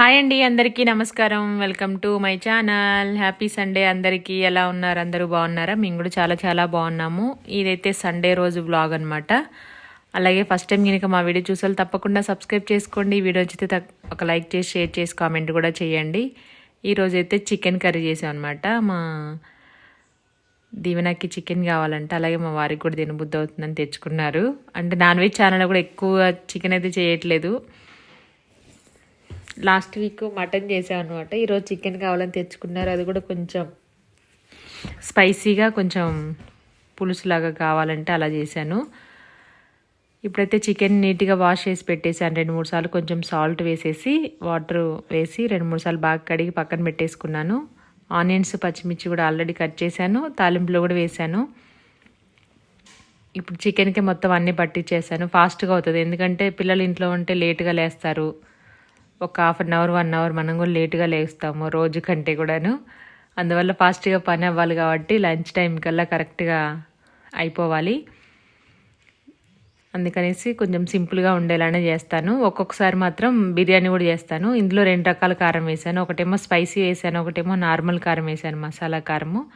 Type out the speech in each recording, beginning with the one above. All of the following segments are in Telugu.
హాయ్ అండి అందరికీ నమస్కారం. Welcome to my channel. Happy Sunday అందరికీ. ఎలా ఉన్నారు? అందరూ బాగున్నారా? మేము కూడా చాలా చాలా బాగున్నాము. ఇదైతే సండే రోజు బ్లాగ్ అనమాట అలాగే ఫస్ట్ టైం కనుక మా వీడియో చూసారు తప్పకుండా సబ్స్క్రైబ్ చేసుకోండి. వీడియో వచ్చితే తక్- ఒక లైక్ చేసి షేర్ చేసి కామెంట్ కూడా చేయండి. ఈరోజు అయితే చికెన్ కర్రీ చేసాం అనమాట మా దీవెనకి చికెన్ కావాలంటే. అలాగే మా వారికి కూడా తినబుద్ధి అవుతుందని తెచ్చుకున్నారు. అంటే నాన్ వెజ్ ఛానల్ కూడా ఎక్కువ చికెన్ అయితే చేయట్లేదు. లాస్ట్ వీక్ మటన్ చేసాం అనమాట ఈరోజు చికెన్ కావాలని తెచ్చుకున్నారు. అది కూడా కొంచెం స్పైసీగా కొంచెం పులుసులాగా కావాలంటే అలా చేశాను. ఇప్పుడైతే చికెన్ నీట్గా వాష్ చేసి పెట్టేసాను రెండు మూడు సార్లు కొంచెం సాల్ట్ వేసేసి వాటర్ వేసి రెండు మూడు సార్లు బాగా కడిగి పక్కన పెట్టేసుకున్నాను. ఆనియన్స్ పచ్చిమిర్చి కూడా ఆల్రెడీ కట్ చేశాను. తాలింపులో కూడా వేశాను. ఇప్పుడు చికెన్కి మొత్తం అన్నీ పట్టించేసాను ఫాస్ట్గా అవుతుంది. ఎందుకంటే పిల్లలు ఇంట్లో ఉంటే లేట్గా లేస్తారు. ఒక half an hour one hour మనం కూడా లేట్గా లేస్తాము రోజు కంటే కూడాను. అందువల్ల ఫాస్ట్గా పని అవ్వాలి కాబట్టి లంచ్ టైం కల్లా కరెక్ట్గా అయిపోవాలి. అందుకనేసి కొంచెం సింపుల్గా ఉండేలానే చేస్తాను. ఒక్కొక్కసారి మాత్రం బిర్యానీ కూడా చేస్తాను. ఇందులో రెండు రకాల కారం వేసాను. ఒకటేమో స్పైసీ వేసాను ఒకటేమో నార్మల్ కారం వేసాను మసాలా కారము.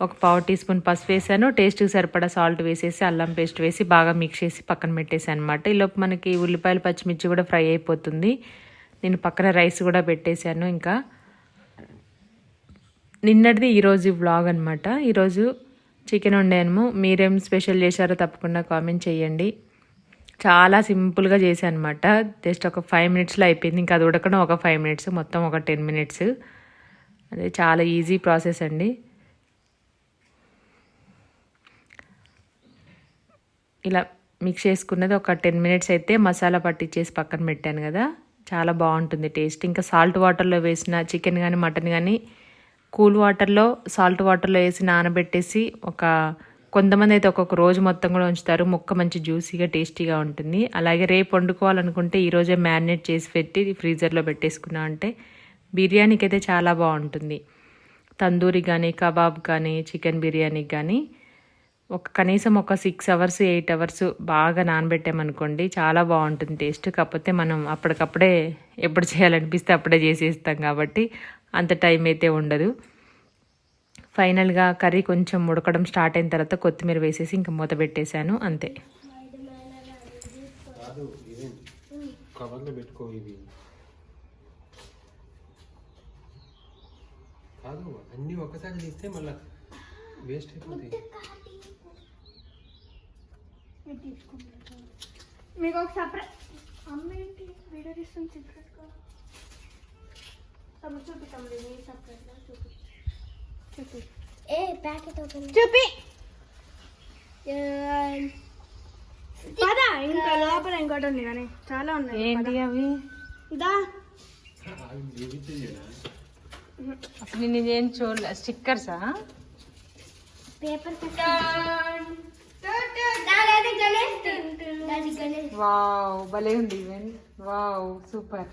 ఒక పావు టీ స్పూన్ పసుపు వేసాను. టేస్ట్కి సరిపడా సాల్ట్ వేసేసి అల్లం పేస్ట్ వేసి బాగా మిక్స్ చేసి పక్కన పెట్టేసాను అనమాట ఈలోపు మనకి ఉల్లిపాయలు పచ్చిమిర్చి కూడా ఫ్రై అయిపోతుంది. నేను పక్కన రైస్ కూడా పెట్టేశాను ఇంకా. నిన్నటిది ఈరోజు వ్లాగ్ అనమాట ఈరోజు చికెన్ వండాను. మీరేం స్పెషల్ చేశారో తప్పకుండా కామెంట్ చేయండి. చాలా సింపుల్గా చేశాను అనమాట జస్ట్ ఒక ఫైవ్ మినిట్స్లో అయిపోయింది. ఇంకా అది ఉడకడం ఒక ఫైవ్ మినిట్స్ మొత్తం ఒక టెన్ మినిట్స్. అదే చాలా ఈజీ ప్రాసెస్ అండి. ఇలా మిక్స్ చేసుకున్నది ఒక టెన్ మినిట్స్ అయితే మసాలా పట్టించేసి పక్కన పెట్టాను కదా. చాలా బాగుంటుంది టేస్ట్. ఇంకా సాల్ట్ వాటర్లో వేసిన చికెన్ కానీ మటన్ కానీ కూల్ వాటర్లో సాల్ట్ వాటర్లో వేసి నానబెట్టేసి ఒక కొంతమంది అయితే ఒక్కొక్క రోజు మొత్తం కూడా ఉంచుతారు. ముక్క మంచి జ్యూసీగా టేస్టీగా ఉంటుంది. అలాగే రేపు వండుకోవాలనుకుంటే ఈరోజే మ్యారినేట్ చేసి పెట్టి ఫ్రీజర్లో పెట్టేసుకున్నా అంటే బిర్యానీకి అయితే చాలా బాగుంటుంది. తందూరి కానీ కబాబ్ కానీ చికెన్ బిర్యానీకి కానీ ఒక కనీసం ఒక సిక్స్ అవర్స్ ఎయిట్ అవర్స్ బాగా నానబెట్టామనుకోండి చాలా బాగుంటుంది టేస్ట్ కాకపోతే మనం అప్పటికప్పుడే ఎప్పుడు చేయాలనిపిస్తే అప్పుడే చేసేస్తాం కాబట్టి అంత టైం అయితే ఉండదు. ఫైనల్గా కర్రీ కొంచెం ఉడకడం స్టార్ట్ అయిన తర్వాత కొత్తిమీర వేసేసి ఇంకా మూత పెట్టేశాను అంతే. కాదు అన్నీ ఒకసారి తీస్తే మళ్ళీ వేస్ట్ అయిపోతాయి. మీకు ఒక సపరేట్ అమ్మ ఏంటి వీడియో తీస్తుంది సీక్రెట్గా తమ్ముడు చూపి తమ్ముడు నీ సపరేట్గా చూపి. చూపి. ఏ ప్యాకెట్ ఓపెన్ చూపి. పదా ఇంకా లోపల ఇంకోటి ఉంది కానీ చాలా ఉన్నాయి. ఏంటి అవి? ఇదా. అసలు నేను ఇదేం చూడలే. స్టిక్కర్సా? పేపర్ వావ్ భలే ఉంది ఈవెన్. వావ్ సూపర్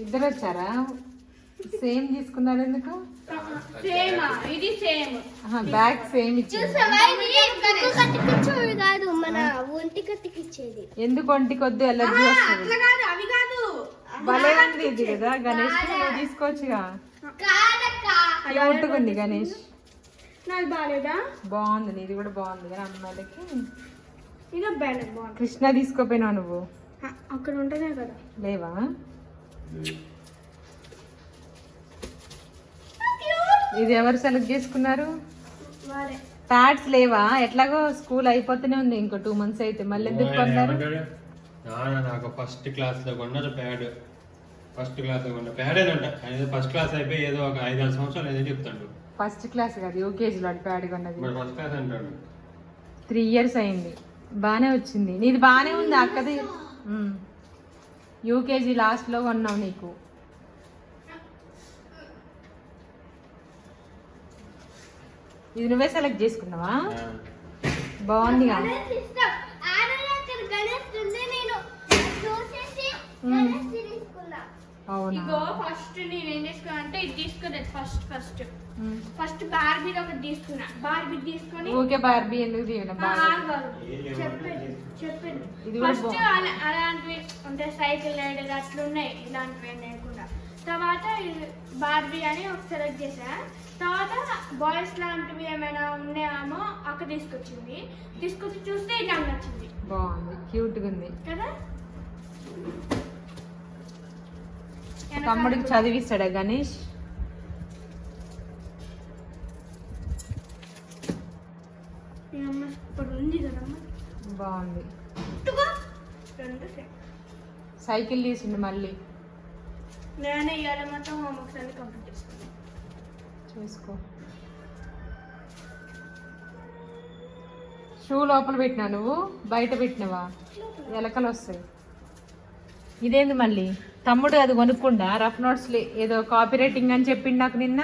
ఇద్దరు వచ్చారా? సేమ్ తీసుకున్నారు ఎందుకు? సేమ్ ఇది సేమ్ బ్యాగ్ సేమ్ ఇచ్చారు. కత్తికిచ్చేది కాదు మన ఒంటి కత్తికిచ్చేది ఎందుకు ఒంటికి వద్దు ఎలర్జీ వస్తుంది అట్లా కాదు అవి కాదు. భలే ఉంది ఇది కదా. గణేష్ నువ్వు తీసుకోవచ్చుగా. ఉంది గణేష్. నాకు బాగాలేదా బాగుంది నీది కూడా బాగుంది కానీ అమ్మాయిలకి. ఇది బాగుంది. కృష్ణ తీసుకోపోయినావు నువ్వు? అక్కడ ఉంటేనే కదా. లేవా? ఇది ఎవరు సెలెక్ట్ చేసుకున్నారు? ప్యాడ్స్ లేవా? ఎట్లాగో స్కూల్ అయిపోతూనే ఉంది ఇంకో టూ మంత్స్ అయితే. మళ్ళీ ఎందుకు కొన్నారు? నాకు ఫస్ట్ క్లాస్లో కొన్నారు ప్యాడ్. ఫస్ట్ క్లాస్లో కొన్న ప్యాడేనంట ఆయన ఫస్ట్ క్లాస్ అయిపోయి ఏదో ఒక ఐదు ఆరు సంవత్సరాలు ఏదో చెప్తాడు. ఫస్ట్ క్లాస్ కాదు యూకేజీలో ప్యాడ్ కొన్నది. మరి ఫస్ట్ క్లాస్ అంటాడు. త్రీ ఇయర్స్ అయింది. బాగానే వచ్చింది. నీది బాగానే ఉంది అక్కది. యూకేజీ లాస్ట్లో కొన్నావు నీకు. ఇది నువ్వే సెలెక్ట్ చేసుకున్నావా? బాగుంది కదా. గణేష్ ఉంది నేను చూసేసి గణేష్ తీసుకున్నా అవునా ఇగో ఫస్ట్ నేను ఏం తీసుకున్నా అంటే ఇది తీసుకోలేదు ఫస్ట్ ఫస్ట్. ఫస్ట్ బార్బీ ఒకటి తీసుకున్నా. బార్బీ తీసుకొని ఊకే బార్బీ ఎందుకు తీయడం. చెప్పండి ఫస్ట్ అలాంటివి అంటే సైకిల్ రైడర్ అట్లా ఉన్నాయి ఇలాంటివి లేకుండా. తర్వాత బార్బీ అని ఒక సెలెక్ట్ చేసా తర్వాత బాయ్స్ లాంటివి ఏమైనా ఉన్నాయేమో అక్క తీసుకొచ్చింది. తీసుకొచ్చి చూస్తే ఇది నచ్చింది. బాగుంది. క్యూట్గా ఉంది. కదా? తమ్ముడికి చదివిస్తాడా గణేష్? బాగుంది. సైకిల్ తీసిండు మళ్ళీ. నేనే ఇవాళ మొత్తం హోంవర్క్స్ అన్ని కంప్లీట్ చేసుకున్నాను చూసుకో. షూ లోపల పెట్టినా నువ్వు? బయట పెట్టినవా? ఎలకలు వస్తాయి ఇదేంది మళ్ళీ? తమ్ముడు అది కొనుక్కుండా? రఫ్ నోట్స్ ఏదో కాపీ రైటింగ్ అని చెప్పిండు నాకు నిన్న.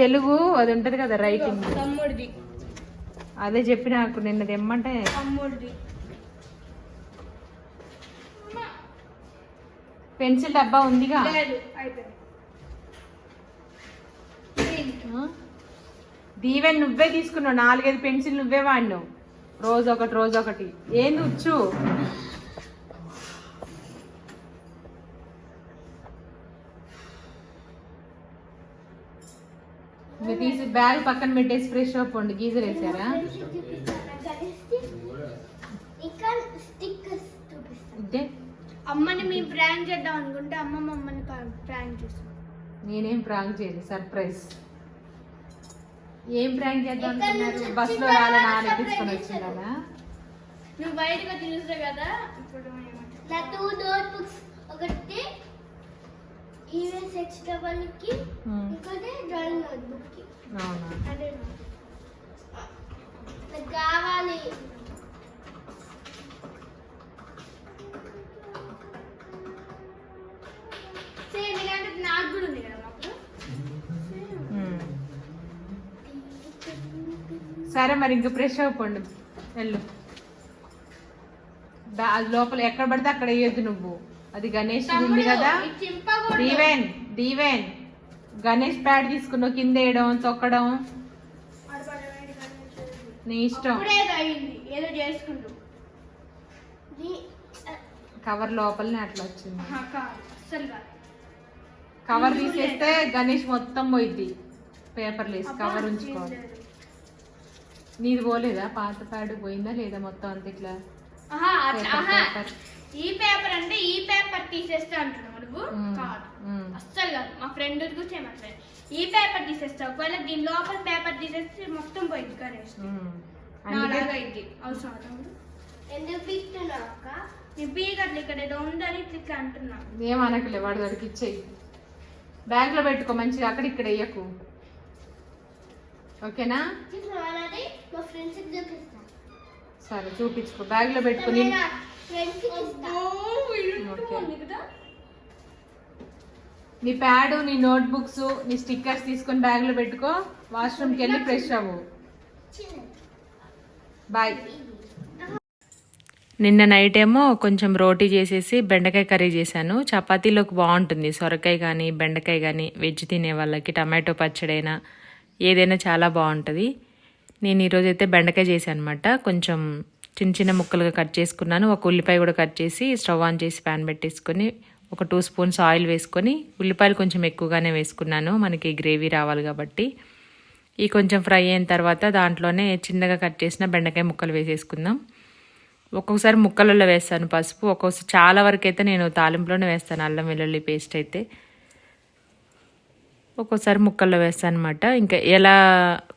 తెలుగు అది ఉంటది కదా రైటింగ్ తమ్ముడిది. అదే చెప్పి నాకు నిన్న తెమ్మంటే. తమ్ముడిది. పెన్సిల్ డబ్బా ఉందిగా? దీవెన్ నువ్వే తీసుకున్నావు నాలుగైదు పెన్సిల్ నువ్వే వాడినావు. రోజు ఒకటి రోజు ఒకటి. ఏంది ఉచ్చు? మీరు తీసి బ్యాగ్ పక్కన పెట్టేసి ఫ్రెష్ అప్ ఉండి గీజర్ వేసారా? ఇదే అమ్మని మేము ప్రాంక్ చేద్దాం అనుకుంటే అమ్మ మమ్మల్ని ప్రాంక్ చేస్తాం నేనేం ప్రాంక్ చేయలేదు సర్ప్రైజ్ ఏం ప్రాంక్ చేద్దాం అనుకున్నారు? బస్సులో రాలని ఆడ తీసుకొని వచ్చిందా నువ్వు బయటగా తెలుసు కదా ఇప్పుడు ఏమంటావు? నా టూ నోట్ బుక్స్ ఒకటి ఇంకోటి డ్రాయింగ్ నాకు కావాలి నాకు కూడా ఉంది కదా. సరే మరి ఇంక ఫ్రెష్ అవ్వండి వెళ్ళు లోపల ఎక్కడ పడితే అక్కడ వేయొద్దు నువ్వు అది గణేష్ ఉంది కదా. దీవెన్ దీవెన్. గణేష్ ప్యాడ్ తీసుకున్నావు కింద వేయడం తొక్కడం. నీ ఇష్టం. కవర్ లోపలనే అట్లా వచ్చింది. కవర్ తీసేస్తే గణేష్ మొత్తం పోయిద్ది. పేపర్లు వేసి అబ్బా, కవర్ ఉంచుకోవాలి. నీది పోలేదా? పాత ప్యాడ్ పోయిందా లేదా మొత్తం అంత ఇట్లా? పేపర్. పేపర్. ఈ పేపర్ అంటే ఈ పేపర్ తీసేస్తే అంటున్నావు నువ్వు. కాదు. అస్సలు కాదు. మా ఫ్రెండ్ గురించి ఏమట్లేదు ఈ పేపర్ తీసేస్తా. ఒకవేళ దీని లోపల పేపర్ తీసేస్తే మొత్తం పోయింది గణేష్. నాలాగా ఇది అవసరం ఎందుకు పీకుతున్నావు అక్క? నీ ఇక్కడ ఏదో ఉందని ఇట్లా ఇట్లా అంటున్నా. ఏమనకలే వాడు వాడికి ఇచ్చేయి. బ్యాగ్లో పెట్టుకో మంచిగా అక్కడ ఇక్కడ వేయకు. ఓకేనా? మా ఫ్రెండ్స్ సరే చూపించుకో. బ్యాగ్లో పెట్టుకుని నీ ప్యాడ్ నీ నోట్ బుక్స్ నీ స్టిక్కర్స్ తీసుకొని బ్యాగ్లో పెట్టుకో. వాష్రూమ్కి వెళ్ళి ఫ్రెష్ అవ్వు. బాయ్. నిన్న నైట్ ఏమో కొంచెం రోటీ చేసేసి బెండకాయ కర్రీ చేశాను. చపాతీలోకి బాగుంటుంది. సొరకాయ కానీ బెండకాయ కానీ వెజ్ తినే వాళ్ళకి టమాటో పచ్చడైనా ఏదైనా చాలా బాగుంటుంది. నేను ఈరోజు అయితే బెండకాయ చేశాను అనమాట కొంచెం చిన్న చిన్న ముక్కలుగా కట్ చేసుకున్నాను. ఒక ఉల్లిపాయ కూడా కట్ చేసి స్టవ్ ఆన్ చేసి ప్యాన్ పెట్టేసుకొని ఒక టూ స్పూన్స్ ఆయిల్ వేసుకొని ఉల్లిపాయలు కొంచెం ఎక్కువగానే వేసుకున్నాను. మనకి గ్రేవీ రావాలి కాబట్టి. ఈ కొంచెం ఫ్రై అయిన తర్వాత దాంట్లోనే చిన్నగా కట్ చేసిన బెండకాయ ముక్కలు వేసేసుకుందాం. ఒక్కొక్కసారి ముక్కలలో వేస్తాను పసుపు. ఒక్కొక్కసారి చాలా వరకు అయితే నేను తాలింపులోనే వేస్తాను. అల్లం వెల్లుల్లి పేస్ట్ అయితే. ఒక్కోసారి ముక్కల్లో వేస్తాను అనమాట ఇంకా ఎలా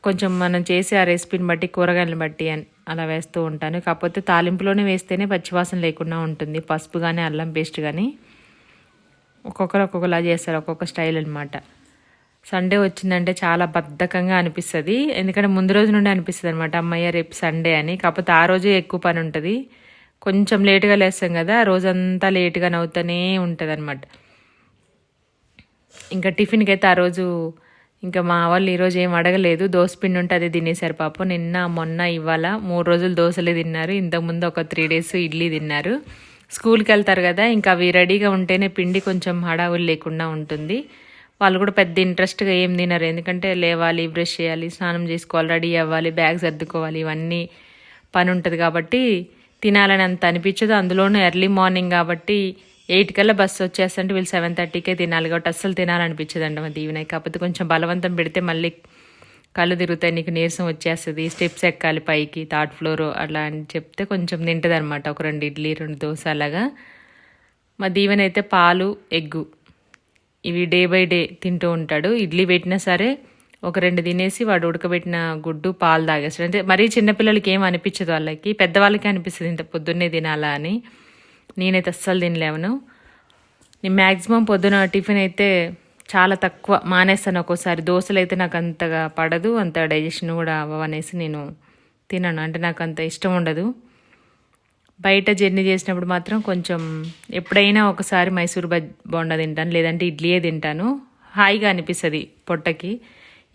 కొంచెం మనం చేసే ఆ రెసిపీని బట్టి కూరగాయలను బట్టి అని అలా వేస్తూ ఉంటాను. కాకపోతే తాలింపులోనే వేస్తేనే పచ్చివాసన లేకుండా ఉంటుంది. పసుపు కానీ అల్లం పేస్ట్ కానీ ఒక్కొక్కరు ఒక్కొక్కలా చేస్తారు. ఒక్కొక్క స్టైల్ అనమాట సండే వచ్చిందంటే చాలా బద్ధకంగా అనిపిస్తుంది. ఎందుకంటే ముందు రోజు నుండి అనిపిస్తుంది అనమాట అమ్మయ్య రేపు సండే అని. కాకపోతే ఆ రోజే ఎక్కువ పని ఉంటుంది. కొంచెం లేటుగా లేస్తాం కదా. ఆ రోజంతా లేటుగా నవ్వుతూనే ఉంటుంది అనమాట ఇంకా టిఫిన్కి అయితే ఆ రోజు ఇంకా మా వాళ్ళు ఈరోజు ఏం అడగలేదు. దోశ పిండి ఉంటే అదే తినేశారు పాప. నిన్న మొన్న ఇవాళ మూడు రోజులు దోశలే తిన్నారు. ఇంతకుముందు ఒక త్రీ డేస్ ఇడ్లీ తిన్నారు. స్కూల్కి వెళ్తారు కదా ఇంకా అవి రెడీగా ఉంటేనే పిండి కొంచెం హడావులు లేకుండా ఉంటుంది. వాళ్ళు కూడా పెద్ద ఇంట్రెస్ట్గా ఏం తినరు. ఎందుకంటే లేవాలి బ్రష్ చేయాలి స్నానం చేసుకోవాలి రెడీ అవ్వాలి బ్యాగ్ సర్దుకోవాలి ఇవన్నీ పని ఉంటుంది కాబట్టి తినాలని అంత అనిపించదు. అందులోనూ ఎర్లీ మార్నింగ్ కాబట్టి ఎయిట్ కల్లా బస్సు వచ్చేస్తుంటే వీళ్ళు సెవెన్ థర్టీకే తినాలి కాబట్టి అస్సలు తినాలనిపించదండి మా దీవెన. కాకపోతే కొంచెం బలవంతం పెడితే మళ్ళీ కళ్ళు తిరుగుతాయి నీకు నీరసం వచ్చేస్తుంది స్టెప్స్ ఎక్కాలి పైకి థర్డ్ ఫ్లోర్ అలా అని చెప్తే కొంచెం తింటుంది అనమాట ఒక రెండు ఇడ్లీ రెండు దోశ అలాగా. మా దీవెన అయితే పాలు ఎగ్గు ఇవి డే బై డే తింటూ ఉంటాడు. ఇడ్లీ పెట్టినా సరే ఒక రెండు తినేసి వాడు ఉడకబెట్టిన గుడ్డు పాలు తాగేస్తాడు. అంటే మరీ చిన్నపిల్లలకి ఏం అనిపించదు వాళ్ళకి. పెద్దవాళ్ళకి అనిపిస్తుంది ఇంత పొద్దున్నే తినాలా అని. నేనైతే అస్సలు తినలేవను. నేను మ్యాక్సిమం పొద్దున టిఫిన్ అయితే చాలా తక్కువ మానేస్తాను ఒక్కోసారి. దోశలు అయితే నాకు అంతగా పడదు అంత డైజెషన్ కూడా అవ్వనేసి నేను తినను. అంటే నాకు అంత ఇష్టం ఉండదు. బయట జర్నీ చేసినప్పుడు మాత్రం కొంచెం ఎప్పుడైనా ఒకసారి మైసూర్ బజ్ బోండా తింటాను లేదంటే ఇడ్లీయే తింటాను. హాయిగా అనిపిస్తుంది పొట్టకి.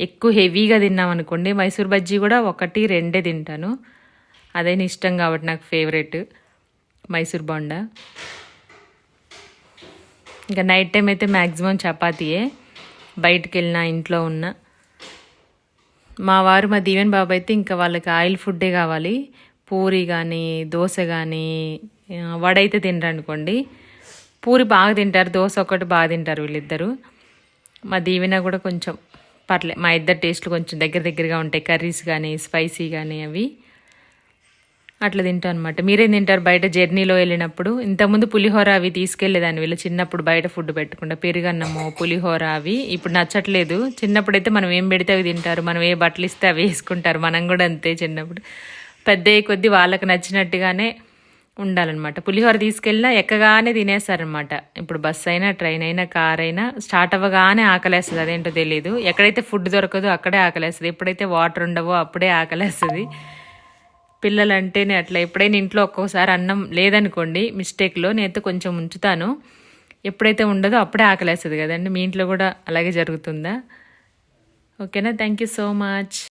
ఎక్కువ హెవీగా తిన్నాం అనుకోండి మైసూర్ బజ్జీ కూడా ఒకటి రెండే తింటాను. అదే ఇష్టం కాబట్టి నాకు ఫేవరెట్ మైసూర్ బోండా. ఇంకా నైట్ టైం అయితే మ్యాక్సిమం చపాతీయే. బయటికి వెళ్ళినా ఇంట్లో ఉన్న. మా వారు మా దీవెన్ బాబు అయితే ఇంకా వాళ్ళకి ఆయిల్ ఫుడ్డే కావాలి. పూరి కానీ దోశ కానీ వడ అయితే తినరు అనుకోండి పూరి బాగా తింటారు దోశ ఒకటి బాగా తింటారు వీళ్ళిద్దరు. మా దీవెన కూడా కొంచెం పర్లే మా ఇద్దరు టేస్ట్లు కొంచెం దగ్గర దగ్గరగా ఉంటాయి. కర్రీస్ కానీ స్పైసీ కానీ అవి. అట్లా తింటాం అనమాట మీరేం తింటారు బయట జర్నీలో వెళ్ళినప్పుడు? ఇంతకుముందు పులిహోర అవి తీసుకెళ్ళేదాన్ని వీళ్ళు చిన్నప్పుడు బయట ఫుడ్ పెట్టకుండా పెరుగన్నము పులిహోర అవి. ఇప్పుడు నచ్చట్లేదు. చిన్నప్పుడైతే మనం ఏం పెడితే అవి తింటారు. మనం ఏ బట్టలు ఇస్తే అవి వేసుకుంటారు. మనం కూడా అంతే చిన్నప్పుడు. పెద్ద కొద్ది కొద్దీ వాళ్ళకి నచ్చినట్టుగానే ఉండాలన్నమాట. పులిహోర తీసుకెళ్ళినా ఎక్కగానే తినేస్తారనమాట ఇప్పుడు బస్ అయినా ట్రైన్ అయినా కార్ అయినా స్టార్ట్ అవ్వగానే ఆకలేస్తుంది. అదేంటో తెలియదు ఎక్కడైతే ఫుడ్ దొరకదో అక్కడే ఆకలేస్తుంది. ఎప్పుడైతే వాటర్ ఉండవో అప్పుడే ఆకలేస్తుంది. పిల్లలు అంటేనే అట్లా. ఎప్పుడైనా ఇంట్లో ఒక్కోసారి అన్నం లేదనుకోండి మిస్టేక్లో నేనైతే కొంచెం ఉంచుతాను. ఎప్పుడైతే ఉండదో అప్పుడే ఆకలేస్తుంది కదండి. మీ ఇంట్లో కూడా అలాగే జరుగుతుందా? ఓకేనా? Thank you so much.